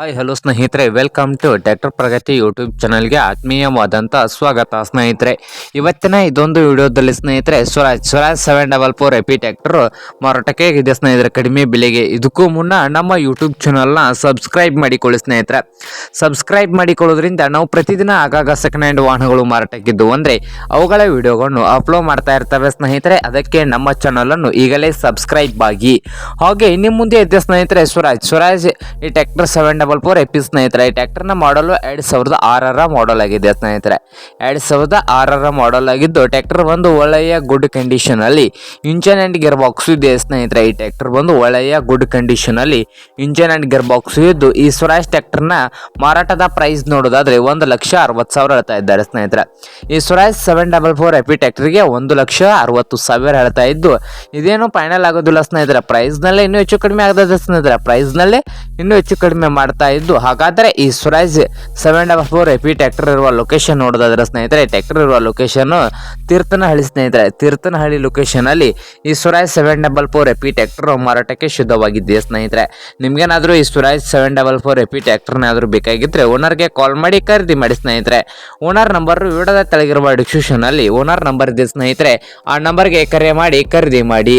Hi hello ಸ್ನೇಹಿತರೆ. Welcome to tractor Pragati YouTube ಚಾನಲ್ಗೆ ಆತ್ಮೀಯವಾದಂಥ ಸ್ವಾಗತ ಸ್ನೇಹಿತರೆ. ಇವತ್ತಿನ ಇದೊಂದು ವಿಡಿಯೋದಲ್ಲಿ ಸ್ನೇಹಿತರೆ, Swaraj Swaraj seven double four AP tractor ಮಾರಾಟಕ್ಕೆ ಇದೆ ಸ್ನೇಹಿತರೆ. ಕಡಿಮೆ ಬೆಲೆಗೆ. ಇದಕ್ಕೂ ಮುನ್ನ ನಮ್ಮ ಯೂಟ್ಯೂಬ್ ಚಾನಲ್ನ ಸಬ್ಸ್ಕ್ರೈಬ್ ಮಾಡಿಕೊಳ್ಳಿ ಸ್ನೇಹಿತರೆ. ಸಬ್ಸ್ಕ್ರೈಬ್ ಮಾಡಿಕೊಳ್ಳೋದ್ರಿಂದ ನಾವು ಪ್ರತಿದಿನ ಆಗಾಗ ಸೆಕೆಂಡ್ ಹ್ಯಾಂಡ್ ವಾಹನಗಳು ಮಾರಾಟಕ್ಕಿದ್ದು. ಅಂದರೆ ಅವುಗಳ ವಿಡಿಯೋಗಳನ್ನು ಅಪ್ಲೋಡ್ ಮಾಡ್ತಾ ಇರ್ತವೆ ಸ್ನೇಹಿತರೆ. ಅದಕ್ಕೆ ನಮ್ಮ ಚಾನಲನ್ನು ಈಗಲೇ ಸಬ್ಸ್ಕ್ರೈಬ್ ಆಗಿ. ಹಾಗೆ ನಿಮ್ಮ ಮುಂದೆ ಇದೆ ಸ್ನೇಹಿತರೆ, ಸ್ವರಾಜ್. ಸ್ವರಾಜ್, ಈ tractor seven double four AP ಸ್ನೇಹಿತರೆ, ಈ ನ ಮಾಡಲು ಎರಡು ಸಾವಿರದ ಆರರ ಮಾಡಲ್ ಆಗಿದೆ ಸ್ನೇಹಿತರೆ. ಎರಡು ಸಾವಿರದ ಆರರ ಮಾಡಲ್ ಆಗಿದ್ದು ಟ್ಯಾಕ್ಟರ್ ಬಂದು ಒಳ್ಳೆಯ ಗುಡ್ ಕಂಡೀಷನಲ್ಲಿ ಇಂಜನ್ ಆ್ಯಂಡ್ ಗೇರ್ ಬಾಕ್ಸ್ ಇದೆ ಸ್ನೇಹಿತರೆ. ಈ ಟ್ಯಾಕ್ಟರ್ ಬಂದು ಒಳ್ಳೆಯ ಗುಡ್ ಕಂಡೀಷನಲ್ಲಿ ಇಂಜನ್ ಆ್ಯಂಡ್ ಗೇರ್ ಬಾಕ್ಸ್ ಇದ್ದು, ಈ ಸ್ವರಾಜ್ನ ಮಾರಾಟದ ಪ್ರೈಸ್ ನೋಡೋದಾದ್ರೆ ಒಂದು ಲಕ್ಷ ಅರವತ್ತು ಸಾವಿರ ಹೇಳ್ತಾ ಇದ್ದಾರೆ ಸ್ನೇಹಿತರೆ. ಈ Swaraj seven double four AP ಟ್ಯಾಕ್ಟರ್ಗೆ ಒಂದು ಲಕ್ಷ ಅರವತ್ತು ಸಾವಿರ ಹೇಳ್ತಾ ಇದ್ದು, ಇದೇನು ಫೈನಲ್ ಆಗೋದಿಲ್ಲ ಸ್ನೇಹಿತರೆ. ಪ್ರೈಸ್ನಲ್ಲೇ ಇನ್ನೂ ಹೆಚ್ಚು ಕಡಿಮೆ ಆಗ್ತದೆ ಸ್ನೇಹಿತರೆ. ಪ್ರೈಸ್ನಲ್ಲೇ ಇನ್ನೂ ಹೆಚ್ಚು ಕಡಿಮೆ ಮಾಡ್ತಾ ಇದ್ದು. ಹಾಗಾದರೆ ಈ Swaraj seven double four AP tractor ಇರುವ ಲೊಕೇಶನ್ ನೋಡೋದಾದ್ರೆ ಸ್ನೇಹಿತರೆ ಟ್ರ್ಯಾಕ್ಟರ್ ಇರುವ ಲೊಕೇಶನ್ ತೀರ್ಥನಹಳ್ಳಿ ಸ್ನೇಹಿತರೆ, ತೀರ್ಥನಹಳ್ಳಿ ಲೊಕೇಶನಲ್ಲಿ ಈ Swaraj seven double four EP tractor ಮಾರಾಟಕ್ಕೆ ಶುದ್ಧವಾಗಿದ್ದೆ ಸ್ನೇಹಿತರೆ? ನಿಮ್ಗೇನಾದರೂ ಈ Swaraj seven double four EP ಟ್ರ್ಯಾಕ್ಟರ್ನಾದರೂ ಬೇಕಾಗಿದ್ದರೆ ಓನರ್ಗೆ ಕಾಲ್ ಮಾಡಿ ಖರೀದಿ ಮಾಡಿ ಸ್ನೇಹಿತರೆ. ಓನರ್ ನಂಬರ್ ವಿಡಿಯೋದ ತೆಳಗಿರುವ ಡಿಸ್ಕ್ರಿಪ್ಷನ್ನಲ್ಲಿ ಓನರ್ ನಂಬರ್ ಇದೆ ಸ್ನೇಹಿತರೆ. ಆ ನಂಬರ್ಗೆ ಕರೆ ಮಾಡಿ ಖರೀದಿ ಮಾಡಿ.